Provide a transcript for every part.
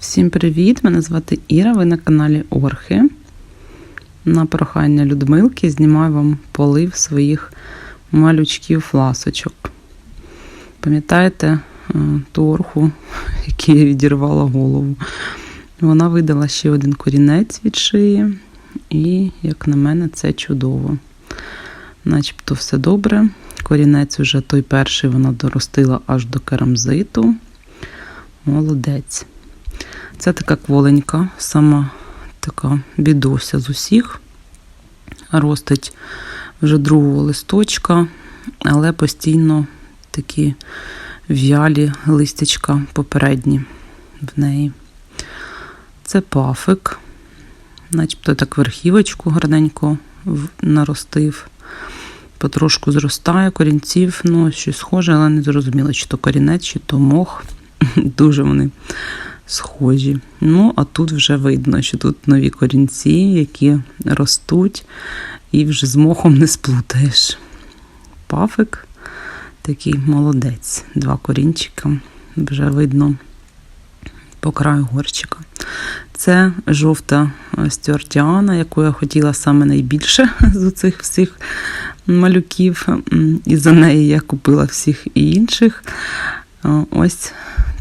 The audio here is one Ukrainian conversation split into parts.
Всім привіт! Мене звати Іра. Ви на каналі Орхи. На прохання Людмилки знімаю вам полив своїх малючків фласочок. Пам'ятаєте е, ту орху, якій я відірвала голову? Вона видала ще один корінець від шиї, і, як на мене, це чудово. Начебто все добре. Корінець уже той перший вона доростила аж до керамзиту. Молодець. Це така кволенька, сама така бідося з усіх. Ростить вже другого листочка, але постійно такі в'ялі листячка попередні в неї. Це пафик, начебто так верхівочку гарненько наростив. Потрошку зростає корінців, ну, щось схоже, але не зрозуміло, чи то корінець, чи то мох. Дуже вони схожі. Ну, а тут вже видно, що тут нові корінці, які ростуть, і вже з мохом не сплутаєш. Пафик такий молодець. Два корінчика. Вже видно по краю горчика. Це жовта стюартіана, яку я хотіла саме найбільше з цих всіх малюків. І за неї я купила всіх інших. Ось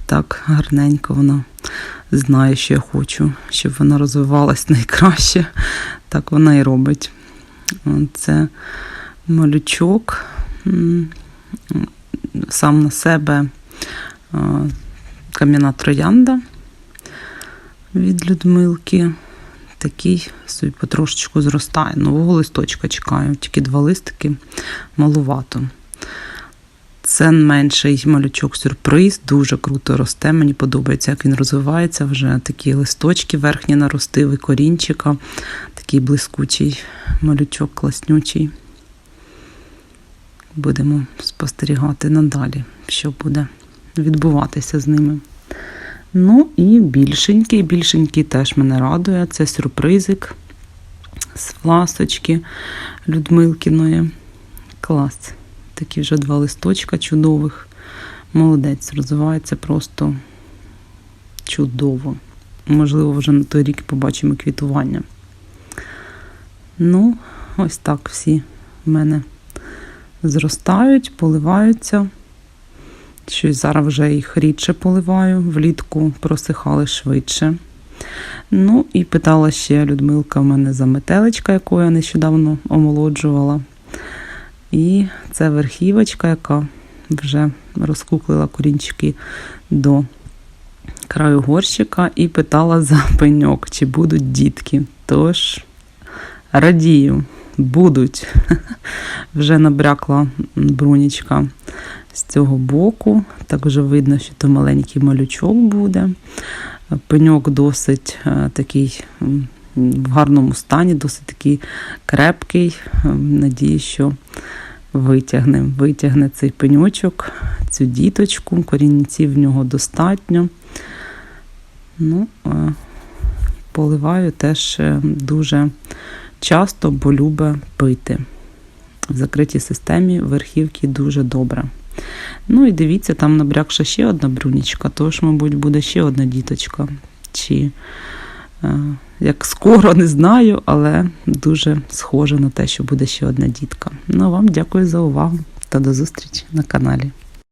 так гарненько вона знає, що я хочу, щоб вона розвивалась найкраще. Так вона і робить. Це малючок, сам на себе кам'яна троянда від Людмилки. Такий собі потрошечку зростає. Нового листочка чекаю, тільки два листики малувато. Це менший малючок сюрприз, дуже круто росте. Мені подобається, як він розвивається. Вже такі листочки верхні наростили, корінчика, такий блискучий малючок, класнючий. Будемо спостерігати надалі, що буде відбуватися з ними. Ну і більшенький, більшенький теж мене радує. Це сюрпризик з фласочки Людмилкіної. Клас. Такі вже два листочка чудових. Молодець, розвивається просто чудово. Можливо, вже на той рік побачимо квітування. Ну, ось так всі в мене зростають, поливаються. Щось зараз вже їх рідше поливаю, влітку просихали швидше. Ну, і питала ще Людмилка в мене за метеличка, яку я нещодавно омолоджувала. І це верхівочка, яка вже розкуклила корінчики до краю горщика і питала за пеньок, чи будуть дітки. Тож, радію, будуть. Вже набрякла брунічка з цього боку. Так вже видно, що то маленький малючок буде. Пеньок досить такий в гарному стані, досить такий крепкий. Надію, що витягне, витягне цей пеньочок, цю діточку, корінців в нього достатньо. Ну, Поливаю теж е, дуже часто, бо любить пити. В закритій системі верхівки дуже добре. Ну і дивіться, там набрякша ще одна брунічка, тож, мабуть, буде ще одна діточка. Чи е, як скоро не знаю, але дуже схоже на те, що буде ще одна дітка. Ну, вам дякую за увагу та до зустрічі на каналі.